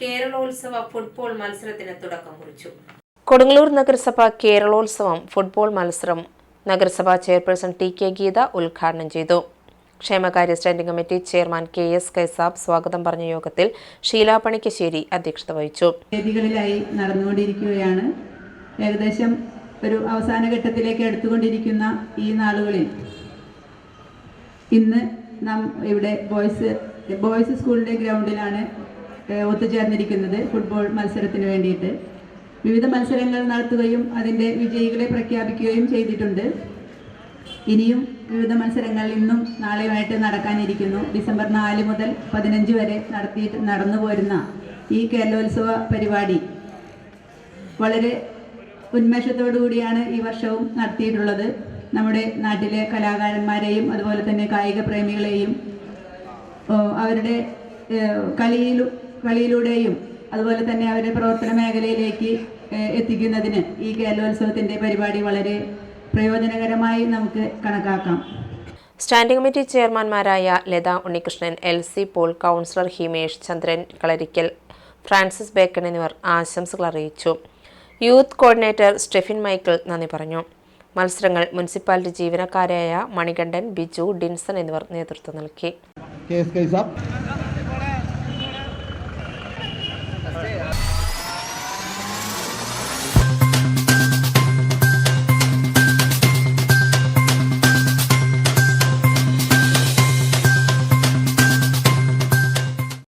കേരളോത്സവ football മത്സരത്തിന് തുടക്കം കുറിച്ചു. കൊടുങ്ങല്ലൂർ നഗരസഭ കേരളോത്സവം ഫുട്ബോൾ മത്സരം നഗരസഭാ ചെയർപേഴ്സൺ ടി കെ ഗീത ഉദ്ഘാടനം ചെയ്തു. ക്ഷേമകാര്യ standing committee chairman K S Kaisab സ്വാഗതം പറഞ്ഞ യോഗത്തിൽ ഷീല പണിക്കശ്ശേരി അധ്യക്ഷത വഹിച്ചു. വേദികളിലായി നടന്നുകൊണ്ടിരിക്കുകയാണ്. ഏകദേശം ഒരു അവസാന ഘട്ടത്തിലേക്ക് എടുത്തുകൊണ്ടിരിക്കുന്ന ഈ നാളുകളിൽ ഇന്ന് നാം ഇവിടെ ബോയ്സ് ബോയ്സ് സ്കൂളിന്റെ ഗ്രൗണ്ടിലാണ് ഒത്തുചേർന്നിരിക്കുന്നത് ഫുട്ബോൾ മത്സരത്തിന് വേണ്ടിയിട്ട്. വിവിധ മത്സരങ്ങൾ നടത്തുകയും അതിന്റെ വിജയികളെ പ്രഖ്യാപിക്കുകയും ചെയ്തിട്ടുണ്ട്. ഇനിയും വിവിധ മത്സരങ്ങൾ ഇന്നും നാളെയുമായിട്ട് നടക്കാനിരിക്കുന്നു. ഡിസംബർ നാല് മുതൽ പതിനഞ്ച് വരെ നടത്തിയിട്ട് നടന്നു പോരുന്ന ഈ കേരളോത്സവ പരിപാടി വളരെ ഉന്മേഷത്തോടു കൂടിയാണ് ഈ വർഷവും നടത്തിയിട്ടുള്ളത്. നമ്മുടെ നാട്ടിലെ കലാകാരന്മാരെയും അതുപോലെ തന്നെ കായിക പ്രേമികളെയും അവരുടെ ഏഹ്, കളിയിലു കളിയിലൂടെയും അതുപോലെ തന്നെ അവരെ പ്രവർത്തന മേഖലയിലേക്ക് എത്തിക്കുന്നതിന് ഈ കേരളോത്സവത്തിന്റെ പരിപാടി വളരെ പ്രയോജനകരമായി നമുക്ക് കണക്കാക്കാം. Standing committee ചെയർമാൻമാരായ Latha Unnikrishnan L C Paul councillor Himesh Chandran Kalarikkal Francis Bacon എന്നിവർ ആശംസകൾ അറിയിച്ചു. യൂത്ത് കോർഡിനേറ്റർ സ്റ്റെഫിൻ മൈക്കിൾ നന്ദി പറഞ്ഞു. മത്സരങ്ങൾ മുനിസിപ്പാലിറ്റി ജീവനക്കാരായ മണികണ്ഠൻ ബിജു ഡിൻസൺ എന്നിവർ നേതൃത്വം നൽകി. That's.